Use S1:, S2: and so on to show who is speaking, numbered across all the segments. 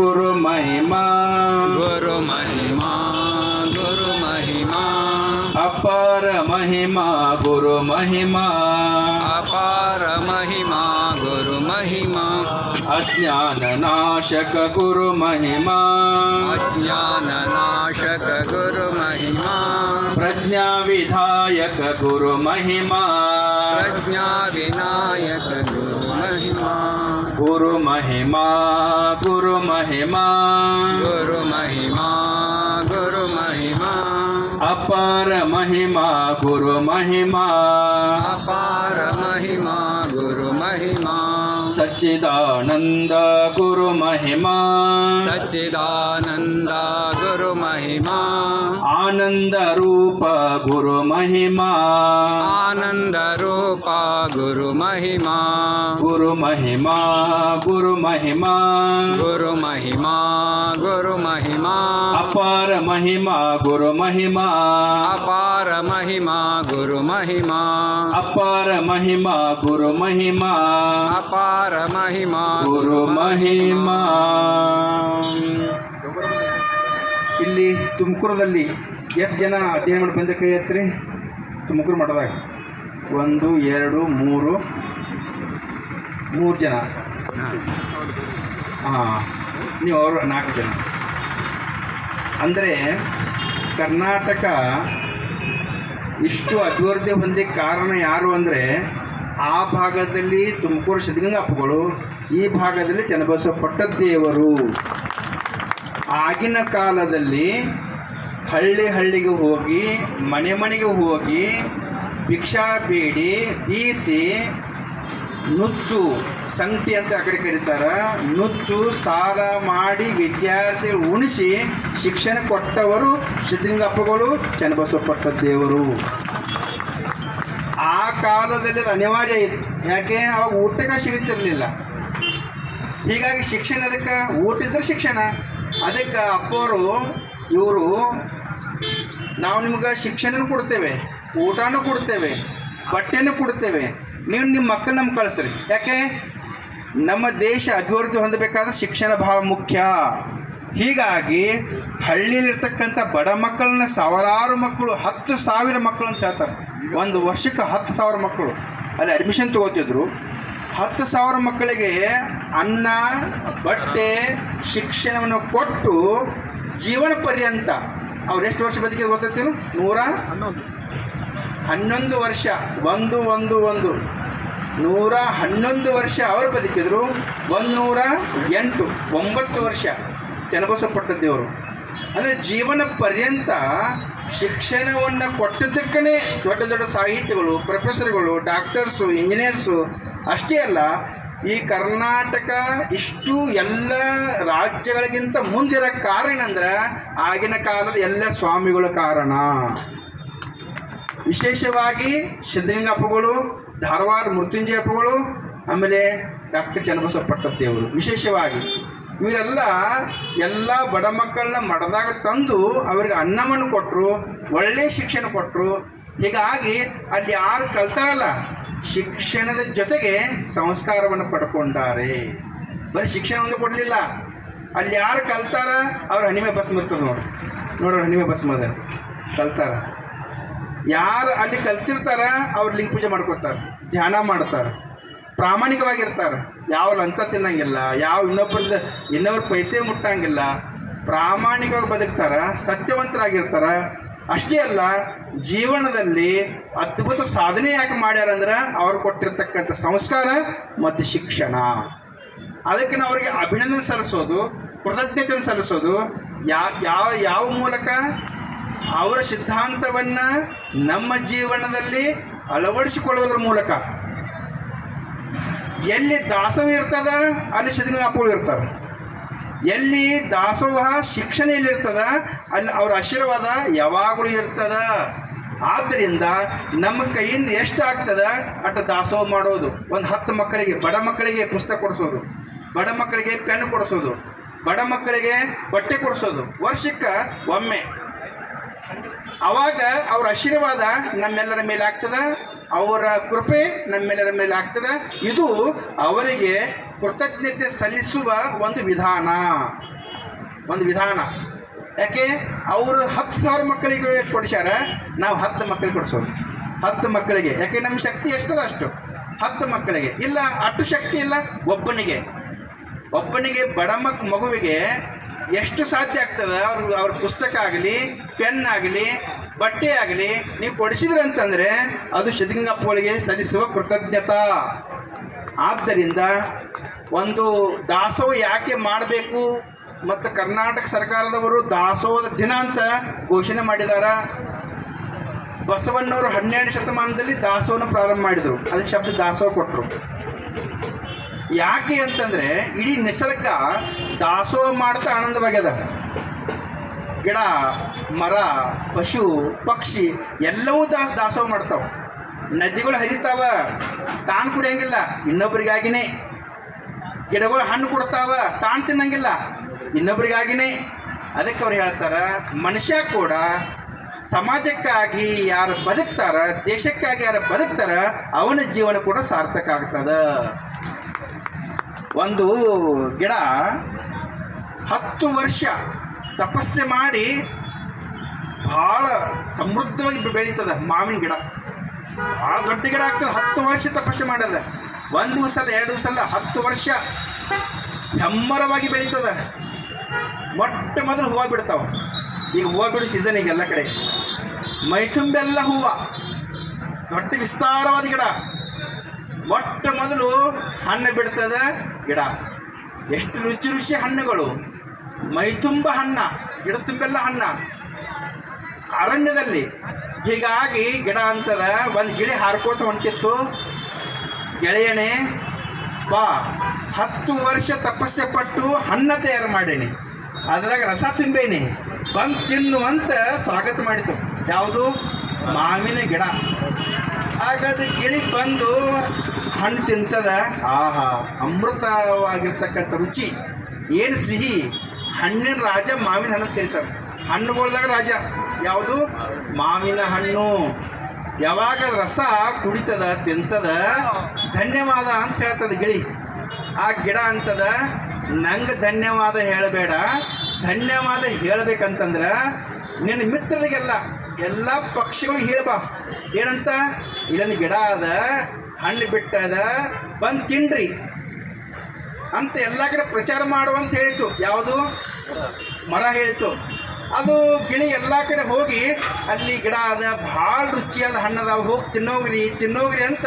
S1: ಗುರು ಮಹಿಮಾ
S2: ಗುರು ಮಹಿಮಾ ಗುರು ಮಹಿಮಾ
S1: ಅಪಾರ ಮಹಿಮಾ ಗುರು ಮಹಿಮಾ
S2: ಅಪಾರ ಮಹಿಮಾ ಗುರು ಮಹಿಮಾ
S1: ಅಜ್ಞಾನ ನಾಶಕ ಗುರು ಮಹಿಮಾ
S2: ಅಜ್ಞಾನ ನಾಶಕ ಗುರು ಮಹಿಮಾ
S1: ಪ್ರಜ್ಞಾ ವಿಧಾಯಕ ಗುರು ಮಹಿಮಾ
S2: ಪ್ರಜ್ಞಾ ವಿನಾಯಕ ಗುರು ಮಹಿಮಾ
S1: ಗುರು ಮಹಿಮಾ ಗುರು ಮಹಿಮಾ
S2: ಗುರು ಮಹಿಮಾ ಗುರು ಮಹಿಮಾ
S1: ಅಪಾರ ಮಹಿಮಾ ಗುರು ಮಹಿಮಾ
S2: ಅಪಾರ ಮಹಿಮಾ ಗುರು ಮಹಿಮಾ
S1: ಸಚ್ಚಿದಾನಂದ ಗುರು ಮಹಿಮಾ
S2: ಸಚ್ಚಿದಾನಂದ ಗುರು ಮಹಿಮಾ
S1: ಆನಂದ ರೂಪ ಗುರು ಮಹಿಮಾ
S2: ಆನಂದ ರೂಪ ಗುರು ಮಹಿಮಾ
S1: ಗುರು ಮಹಿಮಾ ಗುರು ಮಹಿಮಾ
S2: ಗುರು ಮಹಿಮಾ ಗುರು ಮಹಿಮಾ
S1: ಅಪಾರ ಮಹಿಮಾ ಗುರು ಮಹಿಮಾ
S2: ಅಪಾರ ಮಹಿಮಾ ಗುರು ಮಹಿಮಾ
S1: ಅಪಾರ ಮಹಿಮಾ ಗುರು ಮಹಿಮಾ
S2: ಅಪಾರ ಮಹಿಮಾ
S1: ಗುರು ಮಹಿಮಾ ಇಲ್ಲಿ ತುಮಕೂರದಲ್ಲಿ ಎಷ್ಟು ಜನ ಅಧ್ಯಯನ ಮಾಡಿ ಬಂದ ಕೈ ಹತ್ತಿರಿ ತುಮಕೂರು ಮಠದಾಗ. ಒಂದು, ಎರಡು, ಮೂರು ಮೂರು ಜನ. ಹಾಂ. ನೀವು ಅವರು ನಾಲ್ಕು ಜನ. ಅಂದರೆ ಕರ್ನಾಟಕ ಇಷ್ಟು ಅಭಿವೃದ್ಧಿ ಹೊಂದಲಿಕ್ಕೆ ಕಾರಣ ಯಾರು ಅಂದರೆ ಆ ಭಾಗದಲ್ಲಿ ತುಮಕೂರು ಸಿದ್ಧಗಂಗಾಪುಗಳು ಈ ಭಾಗದಲ್ಲಿ ಚನ್ನಬಸವ ಪಟ್ಟದೇವರು ಆಗಿನ ಕಾಲದಲ್ಲಿ ಹಳ್ಳಿ ಹಳ್ಳಿಗೆ ಹೋಗಿ, ಮನೆ ಮನೆಗೆ ಹೋಗಿ, ಭಿಕ್ಷಾ ಬೇಡಿ, ಬೀಸಿ, ನುಚ್ಚು ಸಂಗತಿ ಅಂತ ಆ ಕಡೆ ಕರೀತಾರ. ನುಚ್ಚು, ಸಾಲ ಮಾಡಿ ವಿದ್ಯಾರ್ಥಿಗಳು ಉಣಿಸಿ ಶಿಕ್ಷಣ ಕೊಟ್ಟವರು ಸಿದ್ಧಲಿಂಗಪ್ಪಗಳು, ಚನ್ನಬಸವಪಟ್ಟ ದೇವರು. ಆ ಕಾಲದಲ್ಲಿ ಅದು ಅನಿವಾರ್ಯ ಇತ್ತು. ಯಾಕೆ? ಅವಾಗ ಊಟಕ್ಕೆ ಸಿಗುತ್ತಿರಲಿಲ್ಲ. ಹೀಗಾಗಿ ಶಿಕ್ಷಣ ಅದಕ್ಕೆ, ಊಟ ಇದ್ರೆ ಶಿಕ್ಷಣ. ಅದಕ್ಕೆ ಅಪ್ಪವರು ಇವರು, ನಾವು ನಿಮ್ಗೆ ಶಿಕ್ಷಣನೂ ಕೊಡ್ತೇವೆ, ಊಟನೂ ಕೊಡ್ತೇವೆ, ಬಟ್ಟೆನೂ ಕೊಡ್ತೇವೆ. ನೀವು ನಿಮ್ಮ ಮಕ್ಕಳು ನಮ್ಗೆ ಕಳಿಸ್ರಿ. ಯಾಕೆ? ನಮ್ಮ ದೇಶ ಅಭಿವೃದ್ಧಿ ಹೊಂದಬೇಕಾದ್ರೆ ಶಿಕ್ಷಣ ಭಾಳ ಮುಖ್ಯ. ಹೀಗಾಗಿ ಹಳ್ಳಿಯಲ್ಲಿರ್ತಕ್ಕಂಥ ಬಡ ಮಕ್ಕಳನ್ನ ಸಾವಿರಾರು ಮಕ್ಕಳು, ಹತ್ತು ಸಾವಿರ ಮಕ್ಕಳು ಅಂತ ಹೇಳ್ತಾರೆ. ಒಂದು ವರ್ಷಕ್ಕೆ ಹತ್ತು ಸಾವಿರ ಮಕ್ಕಳು. ಅಲ್ಲಿ ಅಡ್ಮಿಷನ್ ತಗೋತಿದ್ರು. ಹತ್ತು ಸಾವಿರ ಮಕ್ಕಳಿಗೆ ಅನ್ನ ಬಟ್ಟೆ ಶಿಕ್ಷಣವನ್ನು ಕೊಟ್ಟು ಜೀವನ ಪರ್ಯಂತ ಅವ್ರು ಎಷ್ಟು ವರ್ಷ ಬದುಕಿದ್ರು ಗೊತ್ತೈತೇನು ನೂರ? ಹನ್ನೊಂದು. ವರ್ಷ. ಒಂದು ಒಂದು ಒಂದು. ನೂರ ಹನ್ನೊಂದು ವರ್ಷ ಅವರು ಬದುಕಿದ್ರು. ಒಂದು ನೂರ ಎಂಟು. ಒಂಬತ್ತು ವರ್ಷ ಚನ್ನಬಸವ ಪಟ್ಟದ್ದೇವರು ಅಂದರೆ ಜೀವನ ಪರ್ಯಂತ ಶಿಕ್ಷಣವನ್ನು ಕೊಟ್ಟದಕ್ಕೇ ದೊಡ್ಡ ದೊಡ್ಡ ಸಾಹಿತಿಗಳು ಪ್ರೊಫೆಸರ್ಗಳು ಡಾಕ್ಟರ್ಸು ಇಂಜಿನಿಯರ್ಸು ಅಷ್ಟೇ ಅಲ್ಲ, ಈ ಕರ್ನಾಟಕ ಇಷ್ಟು ಎಲ್ಲ ರಾಜ್ಯಗಳಿಗಿಂತ ಮುಂದಿರೋ ಕಾರಣ ಅಂದ್ರೆ ಆಗಿನ ಕಾಲದ ಎಲ್ಲ ಸ್ವಾಮಿಗಳ ಕಾರಣ. ವಿಶೇಷವಾಗಿ ಸಿದ್ಧಲಿಂಗಪ್ಪಗಳು, ಧಾರವಾಡ ಮೃತ್ಯುಂಜಯಪ್ಪಗಳು, ಆಮೇಲೆ ಡಾಕ್ಟರ್ ಚನ್ನಬಸವ ಪಟ್ಟದ್ದೇವರು ವಿಶೇಷವಾಗಿ. ಇವರೆಲ್ಲ ಎಲ್ಲ ಬಡ ಮಕ್ಕಳನ್ನ ಮಡದಾಗ ತಂದು ಅವರಿಗೆ ಅನ್ನವನ್ನು ಕೊಟ್ಟರು ಒಳ್ಳೆಯ ಶಿಕ್ಷಣ ಕೊಟ್ಟರು ಹೀಗಾಗಿ ಅಲ್ಲಿ ಯಾರು ಕಲ್ತಾರಲ್ಲ ಶಿಕ್ಷಣದ ಜೊತೆಗೆ ಸಂಸ್ಕಾರವನ್ನು ಪಡ್ಕೊಂಡಾರೆ. ಬರೀ ಶಿಕ್ಷಣ ಒಂದು ಕೊಡಲಿಲ್ಲ. ಅಲ್ಲಿ ಯಾರು ಕಲ್ತಾರ? ಅವ್ರ ಹಣಿಮೆ ಬಸ್ ಇರ್ತದೆ ನೋಡ್ರಿ ನೋಡ್ರಿ ಹಣಿಮೆ ಬಸ್ ಕಲ್ತಾರ. ಯಾರು ಅಲ್ಲಿ ಕಲ್ತಿರ್ತಾರ? ಅವ್ರು ಲಿಂಗ ಪೂಜೆ ಮಾಡ್ಕೊತಾರೆ. ಧ್ಯಾನ ಮಾಡ್ತಾರೆ. ಪ್ರಾಮಾಣಿಕವಾಗಿರ್ತಾರೆ. ಯಾವ ಲಂಚ ತಿನ್ನಂಗಿಲ್ಲ. ಯಾವ ಇನ್ನೊಬ್ಬರದ ಇನ್ನೊಬ್ರ ಪೈಸೆ ಮುಟ್ಟಂಗಿಲ್ಲ. ಪ್ರಾಮಾಣಿಕವಾಗಿ ಬದುಕ್ತಾರ. ಸತ್ಯವಂತರಾಗಿರ್ತಾರ. ಅಷ್ಟೇ ಅಲ್ಲ, ಜೀವನದಲ್ಲಿ ಅದ್ಭುತ ಸಾಧನೆ ಯಾಕೆ ಮಾಡ್ಯಾರಂದ್ರೆ ಅವ್ರು ಕೊಟ್ಟಿರ್ತಕ್ಕಂಥ ಸಂಸ್ಕಾರ ಮತ್ತು ಶಿಕ್ಷಣ. ಅದಕ್ಕೆ ನಾವು ಅವರಿಗೆ ಅಭಿನಂದನೆ ಸಲ್ಲಿಸೋದು ಕೃತಜ್ಞತೆಯನ್ನು ಸಲ್ಲಿಸೋದು ಯಾವ ಯಾವ ಮೂಲಕ? ಅವರ ಸಿದ್ಧಾಂತವನ್ನು ನಮ್ಮ ಜೀವನದಲ್ಲಿ ಅಳವಡಿಸಿಕೊಳ್ಳುವುದರ ಮೂಲಕ. ಎಲ್ಲಿ ದಾಸವ ಇರ್ತದ, ಅಲ್ಲಿ ಸಿದ್ಧಗಂಗಾಪುಗಳು ಇರ್ತಾರೆ. ಎಲ್ಲಿ ದಾಸೋಹ ಶಿಕ್ಷಣ ಎಲ್ಲಿರ್ತದ ಅಲ್ಲಿ ಅವ್ರ ಆಶೀರ್ವಾದ ಯಾವಾಗಲೂ ಇರ್ತದ. ಆದ್ದರಿಂದ ನಮ್ಮ ಕೈಯಿಂದ ಎಷ್ಟು ಆಗ್ತದ? ಅಷ್ಟು ದಾಸೋಹ ಮಾಡೋದು. ಒಂದು ಹತ್ತು ಮಕ್ಕಳಿಗೆ, ಬಡ ಮಕ್ಕಳಿಗೆ ಪುಸ್ತಕ ಕೊಡಿಸೋದು. ಬಡ ಮಕ್ಕಳಿಗೆ ಪೆನ್ ಕೊಡಿಸೋದು. ಬಡ ಮಕ್ಕಳಿಗೆ ಬಟ್ಟೆ ಕೊಡಿಸೋದು. ವರ್ಷಕ್ಕೆ ಒಮ್ಮೆ. ಅವಾಗ ಅವ್ರ ಆಶೀರ್ವಾದ ನಮ್ಮೆಲ್ಲರ ಮೇಲೆ ಆಗ್ತದ. ಅವರ ಕೃಪೆ ನಮ್ಮೆಲ್ಲರ ಮೇಲೆ ಆಗ್ತದೆ. ಇದು ಅವರಿಗೆ ಕೃತಜ್ಞತೆ ಸಲ್ಲಿಸುವ ಒಂದು ವಿಧಾನ. ಒಂದು ವಿಧಾನ. ಯಾಕೆ? ಅವರು ಹತ್ತು ಸಾವಿರ ಮಕ್ಕಳಿಗೆ ಕೊಡಿಸ್ಯಾರ, ನಾವು ಹತ್ತು ಮಕ್ಕಳಿಗೆ ಕೊಡಿಸೋದು. ಹತ್ತು ಮಕ್ಕಳಿಗೆ ಯಾಕೆ? ನಮ್ಮ ಶಕ್ತಿ ಎಷ್ಟದ ಅಷ್ಟು. ಹತ್ತು ಮಕ್ಕಳಿಗೆ ಇಲ್ಲ, ಅಷ್ಟು ಶಕ್ತಿ ಇಲ್ಲ, ಒಬ್ಬನಿಗೆ. ಒಬ್ಬನಿಗೆ ಬಡ ಮಕ್, ಮಗುವಿಗೆ ಎಷ್ಟು ಸಾಧ್ಯ ಆಗ್ತದೆ? ಅವ್ರ ಅವ್ರ ಪುಸ್ತಕ ಆಗಲಿ, ಪೆನ್ ಆಗಲಿ, ಬಟ್ಟೆ ಆಗಲಿ, ನೀವು ಕೊಡಿಸಿದ್ರೆ ಅಂತಂದರೆ ಅದು ಶತಿಂಗಪ್ಪಗಳಿಗೆ ಸಲ್ಲಿಸುವ ಕೃತಜ್ಞತಾ. ಆದ್ದರಿಂದ ಒಂದು ದಾಸೋಹ ಯಾಕೆ ಮಾಡಬೇಕು? ಮತ್ತು ಕರ್ನಾಟಕ ಸರ್ಕಾರದವರು ದಾಸೋಹದ ದಿನ ಅಂತ ಘೋಷಣೆ ಮಾಡಿದಾರ. ಬಸವಣ್ಣವರು ಹನ್ನೆರಡು ಶತಮಾನದಲ್ಲಿ ದಾಸೋಹನ ಪ್ರಾರಂಭ ಮಾಡಿದರು. ಅದಕ್ಕೆ ಶಬ್ದ ದಾಸೋಹ ಕೊಟ್ಟರು ಯಾಕೆ ಅಂತಂದರೆ, ಇಡೀ ನಿಸರ್ಗ ದಾಸೋಹ ಮಾಡ್ತಾ ಆನಂದವಾಗ್ಯದ. ಗಿಡ, ಮರ, ಪಶು, ಪಕ್ಷಿ ಎಲ್ಲವೂ ದಾ, ದಾಸೋಹ ಮಾಡ್ತಾವೆ. ನದಿಗಳು ಹರಿತಾವ. ತಾನು ಕುಡಿಯಂಗಿಲ್ಲ. ಇನ್ನೊಬ್ರಿಗಾಗಿನೇ. ಗಿಡಗಳು ಹಣ್ಣು ಕೊಡ್ತಾವ ತಾನು ತಿನ್ನಂಗಿಲ್ಲ. ಇನ್ನೊಬ್ರಿಗಾಗಿನೇ. ಅದಕ್ಕೆ ಅವ್ರು ಹೇಳ್ತಾರ, ಮನುಷ್ಯ ಕೂಡ ಸಮಾಜಕ್ಕಾಗಿ ಯಾರು ಬದುಕ್ತಾರ, ದೇಶಕ್ಕಾಗಿ ಯಾರು ಬದುಕ್ತಾರ, ಅವನ ಜೀವನ ಕೂಡ ಸಾರ್ಥಕ ಆಗ್ತದ. ಒಂದು ಗಿಡ ಹತ್ತು ವರ್ಷ ತಪಸ್ಸೆ ಮಾಡಿ ಭಾಳ ಸಮೃದ್ಧವಾಗಿ ಬೆಳೀತದ ಮಾವಿನ ಗಿಡ. ಭಾಳ ದೊಡ್ಡ ಗಿಡ ಆಗ್ತದೆ, ಹತ್ತು ವರ್ಷ ತಪಸ್ಸೆ ಮಾಡದ ಒಂದು ದಿವಸ ಅಲ್ಲ ಎರಡು ದಿವಸ ಅಲ್ಲ ಹತ್ತು ವರ್ಷ ಹೆಮ್ಮರವಾಗಿ ಬೆಳೀತದ. ಮೊಟ್ಟ ಮೊದಲು ಹೂವು ಬಿಡ್ತಾವ. ಈಗ ಹೂವು ಬಿಡೋ ಸೀಸನ್ ಈಗ ಎಲ್ಲ ಕಡೆ. ಮೈತುಂಬೆಲ್ಲ ಹೂವು. ದೊಡ್ಡ ವಿಸ್ತಾರವಾದ ಗಿಡ. ಮೊಟ್ಟ ಮೊದಲು ಹಣ್ಣು ಬಿಡ್ತದ ಗಿಡ. ಎಷ್ಟು ರುಚಿ ರುಚಿ ಹಣ್ಣುಗಳು. ಮೈತುಂಬ ಹಣ್ಣ ಗಿಡ ತುಂಬೆಲ್ಲ ಹಣ್ಣ. ಅರಣ್ಯದಲ್ಲಿ ಹೀಗಾಗಿ ಗಿಡ ಅಂತದ, ಒಂದು ಗಿಳಿ ಹಾರ್ಕೋತ ಹೊಂಟಿತ್ತು. ಗೆಳೆಯನೇ, ಬಾ, ಹತ್ತು ವರ್ಷ ತಪಸ್ಸೆ ಪಟ್ಟು ಹಣ್ಣ ತಯಾರು ಮಾಡೇನಿ. ಅದ್ರಾಗ ರಸ ತುಂಬೇನಿ. ಬಂದು ತಿನ್ನುವಂತ ಸ್ವಾಗತ ಮಾಡಿತು. ಯಾವುದು? ಮಾವಿನ ಗಿಡ. ಹಾಗಾದ್ರೆ ಗಿಳಿ ಬಂದು ಹಣ್ಣು ತಿಂತದ. ಆಹಾ, ಅಮೃತವಾಗಿರ್ತಕ್ಕಂಥ ರುಚಿ. ಏನು ಸಿಹಿ? ಹಣ್ಣಿನ ರಾಜ ಮಾವಿನ ಹಣ್ಣು ಕರೀತಾರೆ. ಹಣ್ಣುಗಳ್ದಾಗ ರಾಜ. ಯಾವುದು? ಮಾವಿನ ಹಣ್ಣು. ಯಾವಾಗ ರಸ ಕುಡಿತದ, ತಿಂತದ, ಧನ್ಯವಾದ ಅಂತ ಹೇಳ್ತದ ಗಿಳಿ. ಆ ಗಿಡ ಅಂತದ, ನಂಗೆ ಧನ್ಯವಾದ ಹೇಳಬೇಡ. ಧನ್ಯವಾದ ಹೇಳ್ಬೇಕಂತಂದ್ರೆ ನಿನ್ನ ಮಿತ್ರರಿಗೆಲ್ಲ, ಎಲ್ಲ ಪಕ್ಷಿಗಳಿಗೆ ಹೇಳ್ಬಾ. ಏನಂತ? ಇಲ್ಲೊಂದು ಗಿಡ ಅದ, ಹಣ್ಣು ಬಿಟ್ಟದ ಬಂದು ತಿನ್ರಿ. ಅಂತ ಎಲ್ಲ ಕಡೆ ಪ್ರಚಾರ ಮಾಡುವಂತ ಹೇಳಿತು ಯಾವುದು? ಮರ ಹೇಳಿತು ಅದು ಗಿಳಿ ಎಲ್ಲ ಕಡೆ ಹೋಗಿ ಅಲ್ಲಿ ಗಿಡ ಅದ, ಭಾಳ ರುಚಿಯಾದ ಹಣ್ಣದ ಹೋಗಿ ತಿನ್ನೋಗ್ರಿ ತಿನ್ನೋಗ್ರಿ ಅಂತ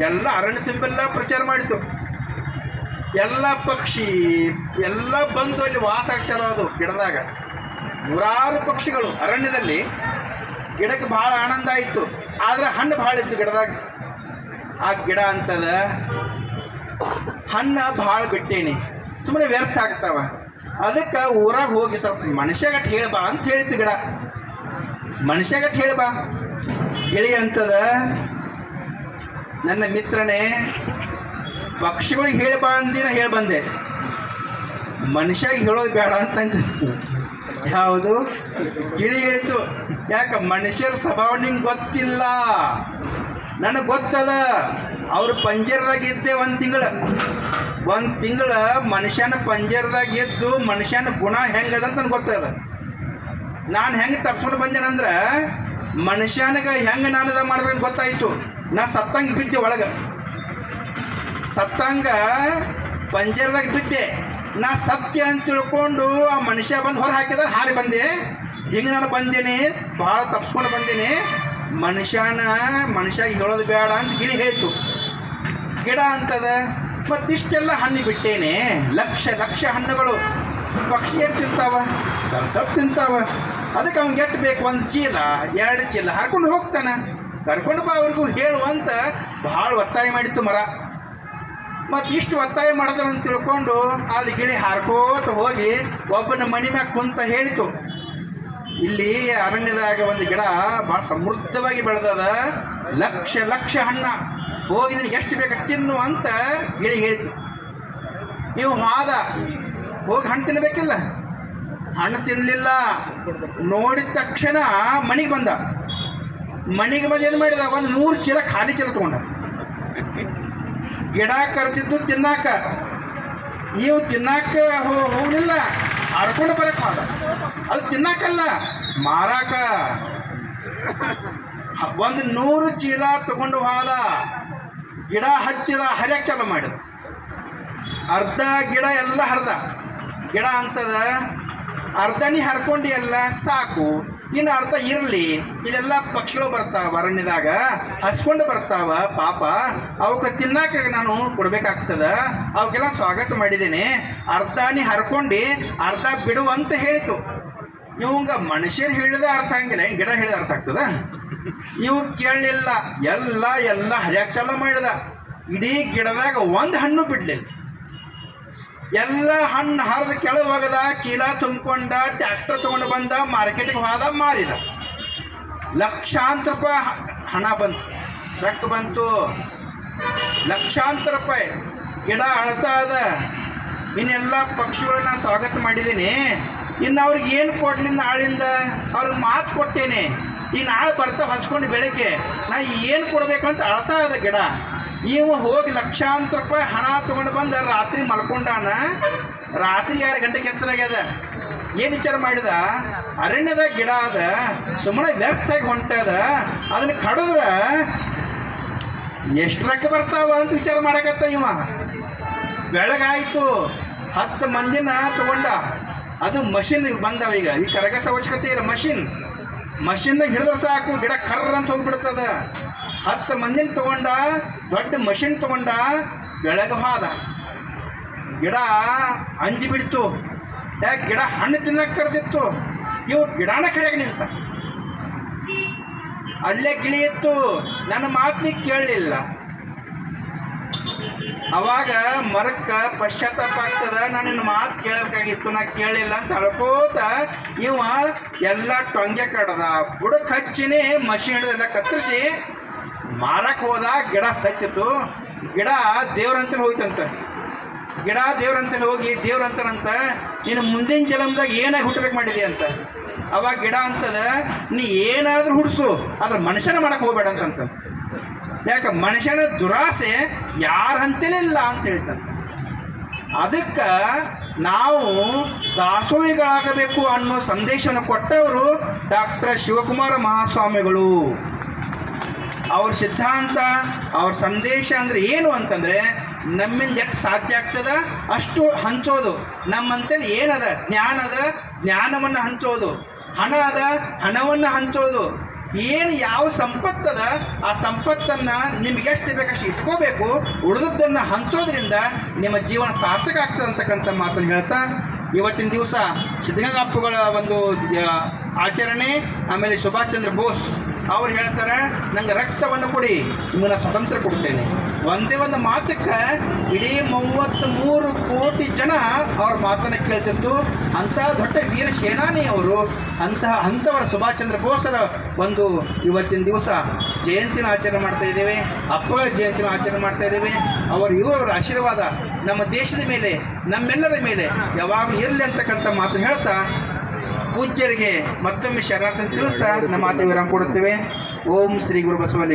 S1: ಎಲ್ಲ ಅರಣ್ಯ ತುಂಬೆಲ್ಲ ಪ್ರಚಾರ ಮಾಡಿತು ಎಲ್ಲ ಪಕ್ಷಿ, ಎಲ್ಲ ಬಂದು ಅಲ್ಲಿ ವಾಸ ಆಗ್ತಾರೋ ಅದು ಗಿಡದಾಗ. ನೂರಾರು ಪಕ್ಷಿಗಳು ಅರಣ್ಯದಲ್ಲಿ ಗಿಡಕ್ಕೆ ಭಾಳ ಆನಂದ ಆಯಿತು. ಆದರೆ ಹಣ್ಣು ಭಾಳ ಇತ್ತು ಗಿಡದಾಗ. ಆ ಗಿಡ ಅಂತದ, ಹಣ್ಣ ಭಾಳ ಬಿಟ್ಟೇನಿ. ಸುಮ್ಮನೆ ವ್ಯರ್ಥ ಆಗ್ತಾವ. ಅದಕ್ಕೆ ಊರಾಗ ಹೋಗಿ ಸ್ವಲ್ಪ ಮನುಷ್ಯಗಟ್ಟು ಹೇಳ್ಬಾ ಅಂತ ಹೇಳಿತು ಗಿಡ. ಮನುಷ್ಯಗಟ್ಟು ಹೇಳ್ಬಾ ಗಿಳಿ ಅಂತದ ನನ್ನ ಮಿತ್ರನೇ, ಪಕ್ಷಿಗಳಿಗೆ ಹೇಳ್ಬಾ ಅಂದಿನ ಹೇಳಿ ಬಂದೆ. ಮನುಷ್ಯಾಗ ಹೇಳೋದು ಬೇಡ ಅಂತ ಯಾವುದು ಗಿಳಿ ಹೇಳಿತು ಯಾಕ ಮನುಷ್ಯರ ಸ್ವಭಾವ ನಿಂಗೆ ಗೊತ್ತಿಲ್ಲ? ನನಗೆ ಗೊತ್ತದ, ಅವ್ರು ಪಂಜರದಾಗ ಇದ್ದೆ ಒಂದು ತಿಂಗಳು. ಒಂದು ತಿಂಗಳ ಮನುಷ್ಯನ ಪಂಜರದಾಗ ಇದ್ದು ಮನುಷ್ಯನ ಗುಣ ಹೆಂಗದ ಅಂತ ನನಗೆ ಗೊತ್ತದ. ನಾನು ಹೆಂಗೆ ತಪ್ಸ್ಕೊಂಡು ಬಂದೇನಂದ್ರೆ ಮನುಷ್ಯನಿಗೆ ಹೆಂಗೆ ನಾನದ ಮಾಡ್ಬೇಕಂತ ಗೊತ್ತಾಯಿತು. ನಾ ಸತ್ತಂಗೆ ಬಿದ್ದೆ ಒಳಗೆ. ಸತ್ತಂಗ ಪಂಜರದಾಗ ಬಿದ್ದೆ. ನಾ ಸತ್ಯ ಅಂತ ತಿಳ್ಕೊಂಡು ಆ ಮನುಷ್ಯ ಬಂದು ಹೊರ ಹಾಕಿದ್ರೆ ಹಾರಿ ಬಂದೆ. ಹಿಂಗೆ ನಾನು ಬಂದೇನೆ, ಭಾಳ ತಪ್ಸ್ಕೊಂಡು ಬಂದೇನೆ. ಮನುಷ್ಯನ ಮನುಷ್ಯ ಹೇಳೋದು ಬೇಡ ಅಂತ ಗಿಳಿ ಹೇಳ್ತು. ಗಿಡ ಅಂತದ? ಮತ್ತಿಷ್ಟೆಲ್ಲ ಹಣ್ಣು ಬಿಟ್ಟೇನೆ. ಲಕ್ಷ ಲಕ್ಷ ಹಣ್ಣುಗಳು. ಪಕ್ಷಿ ಎಷ್ಟು ತಿಂತಾವ? ಸ್ವಲ್ಪ ಸ್ವಲ್ಪ ತಿಂತಾವ. ಅದಕ್ಕೆ ಅವ್ನಿಗೆ ಎಷ್ಟು ಬೇಕು? ಒಂದು ಚೀಲ, ಎರಡು ಚೀಲ ಹರ್ಕೊಂಡು ಹೋಗ್ತಾನೆ. ಕರ್ಕೊಂಡು ಬಾ ಅವ್ರಿಗೂ ಹೇಳುವಂತ ಭಾಳ ಒತ್ತಾಯ ಮಾಡಿತ್ತು ಮರ. ಮತ್ತು ಇಷ್ಟು ಒತ್ತಾಯ ಮಾಡಿದ್ರು ಅಂತ ತಿಳ್ಕೊಂಡು ಅದು ಗಿಳಿ ಹಾರ್ಕೋತ ಹೋಗಿ ಒಬ್ಬನ ಮನೆ ಮ್ಯಾಗ ಕುಂತ ಹೇಳಿತು. ಇಲ್ಲಿ ಅರಣ್ಯದಾಗ ಒಂದು ಗಿಡ ಭಾಳ ಸಮೃದ್ಧವಾಗಿ ಬೆಳೆದದ. ಲಕ್ಷ ಲಕ್ಷ ಹಣ್ಣ. ಹೋಗಿ ನಿನಗೆ ಎಷ್ಟು ಬೇಕು ತಿನ್ನು ಅಂತ ಗಿಳಿ ಹೇಳಿತು. ನೀವು ಮಾದ ಹೋಗಿ ಹಣ್ಣು ತಿನ್ನಬೇಕಿಲ್ಲ ಹಣ್ಣು ತಿನ್ನಲಿಲ್ಲ ನೋಡಿದ ತಕ್ಷಣ ಮನೆಗೆ ಬಂದ. ಮಣಿಗೆ ಬಂದು ಏನು ಮಾಡಿದ? ಒಂದು ನೂರು ಚೀಲ ಖಾಲಿ ಚೀಲ ತೊಗೊಂಡ. ಗಿಡ ಕರೆದಿದ್ದು ತಿನ್ನಾಕ. ನೀವು ತಿನ್ನಾಕ ಹೋಗ್ಲಿಲ್ಲ. ಹರ್ಕೊಂಡು ಬರಕ್ ಹೋದ ಅದು ತಿನ್ನಾಕಲ್ಲ ಮಾರಾಕ. ಒಂದು ನೂರು ಚೀಲ ತಗೊಂಡು ಹೋದ ಗಿಡ ಹತ್ತಿದ ಹರಿಯಕ್ಕೆ ಚಾಲು ಮಾಡಿದ. ಅರ್ಧ ಗಿಡ ಎಲ್ಲ ಹರ್ದ. ಗಿಡ ಅಂತದ ಅರ್ಧ ಹರ್ಕೊಂಡು ಎಲ್ಲ ಸಾಕು. ಇನ್ನು ಅರ್ಥ ಇರಲಿ. ಇಲ್ಲೆಲ್ಲ ಪಕ್ಷಿಗಳು ಬರ್ತಾವ, ಅರಣ್ಯದಾಗ. ಹಸ್ಕೊಂಡು ಬರ್ತಾವ ಪಾಪ. ಅವಕ್ಕೆ ತಿನ್ನಾಕ ನಾನು ಕೊಡಬೇಕಾಗ್ತದ. ಅವಕ್ಕೆಲ್ಲ ಸ್ವಾಗತ ಮಾಡಿದ್ದೇನೆ. ಅರ್ಧಾನಿ ಹರ್ಕೊಂಡು, ಅರ್ಧ ಬಿಡು ಅಂತ ಹೇಳಿತು. ಇವಂಗ ಮನುಷ್ಯರು ಹೇಳಿದ ಅರ್ಥ ಹಂಗಿಲ್ಲ. ಗಿಡ ಹೇಳಿದ ಅರ್ಥ ಆಗ್ತದ? ಇವು ಕೇಳಲಿಲ್ಲ. ಎಲ್ಲ ಎಲ್ಲ ಹರಿಯಾಕ ಚಾಲು ಮಾಡಿದ. ಇಡೀ ಗಿಡದಾಗ ಒಂದು ಹಣ್ಣು ಬಿಡ್ಲಿಲ್ಲ. ಎಲ್ಲ ಹಣ್ಣು ಹರಿದು ಕೆಳಗೆ ಒಗದ ಚೀಲ ತುಂಬಿಕೊಂಡ ಟ್ಯಾಕ್ಟರ್ ತೊಗೊಂಡು ಬಂದ ಮಾರ್ಕೆಟಿಗೆ ಹೋದ, ಮಾರಿದ. ಲಕ್ಷಾಂತರ ರೂಪಾಯಿ ಹಣ ಬಂತು. ರೊಕ್ಕ ಬಂತು. ಲಕ್ಷಾಂತರ ರೂಪಾಯಿ. ಗಿಡ ಅಳ್ತಾ ಅದ. ಇನ್ನೆಲ್ಲ ಪಕ್ಷಿಗಳನ್ನ ಸ್ವಾಗತ ಮಾಡಿದ್ದೀನಿ. ಇನ್ನು ಅವ್ರಿಗೆ ಏನು ಕೊಡ್ಲಿ ಆಳಿಂದ? ಅವ್ರಿಗೆ ಮಾತು ಕೊಟ್ಟೇನೆ. ಈ ನಾಳೆ ಬರ್ತಾ ಹಸ್ಕೊಂಡು ಬೆಳಗ್ಗೆ. ನಾ ಏನು ಕೊಡಬೇಕಂತ ಅಳ್ತಾ ಅದ ಗಿಡ. ಇವು ಹೋಗಿ ಲಕ್ಷಾಂತರ ರೂಪಾಯಿ ಹಣ ತಗೊಂಡು ಬಂದ ರಾತ್ರಿ ಮಲ್ಕೊಂಡಾನ. ರಾತ್ರಿ ಎರಡು ಗಂಟೆಗೆ ಎಚ್ಚರಾಗ್ಯದ ಏನು ವಿಚಾರ ಮಾಡಿದ? ಅರಣ್ಯದ ಗಿಡ ಅದ ಸುಮ್ಮನೆ ವ್ಯರ್ಥಾಗಿ ಹೊಂಟದ ಅದನ್ನ ಕಡಿದ್ರೆ ಎಷ್ಟು ರೊಕ್ಕ ಬರ್ತಾವ ಅಂತ ವಿಚಾರ ಮಾಡಕತ್ತ ಇವ. ಬೆಳಗಾಯಿತು, ಹತ್ತು ಮಂದಿನ ತಗೊಂಡ. ಅದು ಮಷಿನ್ ಬಂದವ ಈಗ. ಈ ಕರಗಸ ಅವಶ್ಯಕತೆ ಇಲ್ಲ, ಮಷಿನ್. ಮಷಿನ್ದಾಗ ಹಿಡಿದ್ರೆ ಸಾಕು, ಗಿಡ ಕರ್ರ ಅಂತ ಹೋಗ್ಬಿಡ್ತದ. ಹತ್ತು ಮಂದಿನ ತಗೊಂಡ ದೊಡ್ಡ ಮಷಿನ್ ತಗೊಂಡ ಬೆಳಗವಾದ ಗಿಡ ಅಂಜಿ ಬಿಡ್ತು. ಯಾಕೆ ಗಿಡ ಹಣ್ಣು ತಿನ್ನಕ್ಕೆ ಕರೆದಿತ್ತು? ಇವು ಗಿಡನ ಕಡೆಗೆ ನಿಂತ. ಅಲ್ಲೇ ಗಿಳಿಯಿತ್ತು ನನ್ನ ಮಾತನ್ನ ಕೇಳಲಿಲ್ಲ. ಅವಾಗ ಮರಕ್ಕೆ ಪಶ್ಚಾತ್ತಾಪ ಆಗ್ತದ. ನಾನು ನಿನ್ನ ಮಾತು ಕೇಳಬೇಕಾಗಿತ್ತು. ನಾ ಕೇಳಲಿಲ್ಲ ಅಂತ ಅಳ್ಕೋತ ಇವ ಎಲ್ಲ ಟೊಂಗೆ ಕಡ್ದ. ಬುಡಕ್ಕೆ ಹಚ್ಚಿನೇ, ಮಷಿನ್ ಹಿಡಿದೆಲ್ಲ ಕತ್ತರಿಸಿ ಮಾರಕ್ಕೆ ಹೋದ, ಗಿಡ ಸತ್ತಿತ್ತು. ಗಿಡ ದೇವ್ರಂತಲೇ ಹೋಯ್ತಂತ. ಗಿಡ ದೇವ್ರಂತಲೇ ಹೋಗಿ, ದೇವ್ರಂತನಂತ, ನೀನು ಮುಂದಿನ ಜನ್ಮದಾಗ ಏನಾಗಿ ಹುಟ್ಟಬೇಕು ಮಾಡಿದೆ ಅಂತ. ಅವಾಗ ಗಿಡ ಅಂತದ, ನೀ ಏನಾದರೂ ಹುಡ್ಸು ಆದ್ರೆ ಮನುಷ್ಯನ ಮಾಡಕ್ಕೆ ಹೋಗ್ಬೇಡ ಅಂತಂತ. ಯಾಕೆ, ಮನುಷ್ಯನ ದುರಾಸೆ ಯಾರ ಹಂತಲೇ ಇಲ್ಲ ಅಂತ ಹೇಳ್ತಂತ ಅದಕ್ಕೆ ನಾವು ದಾಸೋಹಿಗಳಾಗಬೇಕು ಅನ್ನೋ ಸಂದೇಶವನ್ನು ಕೊಟ್ಟವರು ಡಾಕ್ಟರ್ ಶಿವಕುಮಾರ ಮಹಾಸ್ವಾಮಿಗಳು. ಅವ್ರ ಸಿದ್ಧಾಂತ, ಅವ್ರ ಸಂದೇಶ ಅಂದರೆ ಏನು ಅಂತಂದರೆ, ನಮ್ಮಿಂದ ಎಷ್ಟು ಸಾಧ್ಯ ಆಗ್ತದ? ಅಷ್ಟು ಹಂಚೋದು. ನಮ್ಮಂತಲ್ಲಿ ಏನದ? ಜ್ಞಾನ ಅದ, ಜ್ಞಾನವನ್ನು ಹಂಚೋದು. ಹಣ ಅದ, ಹಣವನ್ನು ಹಂಚೋದು. ಏನು ಯಾವ ಸಂಪತ್ತದ, ಆ ಸಂಪತ್ತನ್ನು ನಿಮ್ಗೆ ಎಷ್ಟು ಬೇಕಷ್ಟು ಇಟ್ಕೋಬೇಕು, ಉಳಿದದ್ದನ್ನು ಹಂಚೋದ್ರಿಂದ ನಿಮ್ಮ ಜೀವನ ಸಾರ್ಥಕ ಆಗ್ತದೆ ಅಂತಕ್ಕಂಥ ಮಾತನ್ನು ಹೇಳ್ತಾ, ಇವತ್ತಿನ ದಿವಸ ಸಿದ್ಧಗಂಗಾಪುಗಳ ಒಂದು ಆಚರಣೆ, ಆಮೇಲೆ ಸುಭಾಷ್ ಚಂದ್ರ ಬೋಸ್ ಅವ್ರು ಹೇಳ್ತಾರೆ, ನಂಗೆ ರಕ್ತವನ್ನು ಕೊಡಿ ನಿಮ್ಮನ್ನು ಸ್ವತಂತ್ರ ಕೊಡ್ತೇನೆ. ಒಂದೇ ಒಂದು ಮಾತಕ್ಕೆ ಇಡೀ ಮೂವತ್ತ್ ಮೂರು ಕೋಟಿ ಜನ ಅವ್ರ ಮಾತನ್ನು ಕೇಳ್ತಿತ್ತು. ಅಂತಹ ದೊಡ್ಡ ವೀರ ಸೇನಾನಿ ಅವರು, ಅಂತಹ ಅಂಥವರ ಸುಭಾಷ್ ಚಂದ್ರ ಬೋಸರ ಒಂದು ಇವತ್ತಿನ ದಿವಸ ಜಯಂತಿನ ಆಚರಣೆ ಮಾಡ್ತಾ ಇದ್ದೇವೆ. ಅಪ್ಪಗಳ ಜಯಂತಿನ ಆಚರಣೆ ಮಾಡ್ತಾ ಇದ್ದೇವೆ. ಅವರು ಇವರವರ ಆಶೀರ್ವಾದ ನಮ್ಮ ದೇಶದ ಮೇಲೆ, ನಮ್ಮೆಲ್ಲರ ಮೇಲೆ ಯಾವಾಗಲೂ ಇರಲಿ ಅಂತಕ್ಕಂಥ ಮಾತು ಹೇಳ್ತಾ ಪೂಜ್ಯರಿಗೆ ಮತ್ತೊಮ್ಮೆ ಶರಣಾರ್ಥಿ ತಿಳಿಸ್ತಾ ನಮ್ಮ ಮಾತು ವಿರಾಮ ಕೊಡುತ್ತೇವೆ. ಓಂ ಶ್ರೀ ಗುರು ಬಸವಲಿಂಗ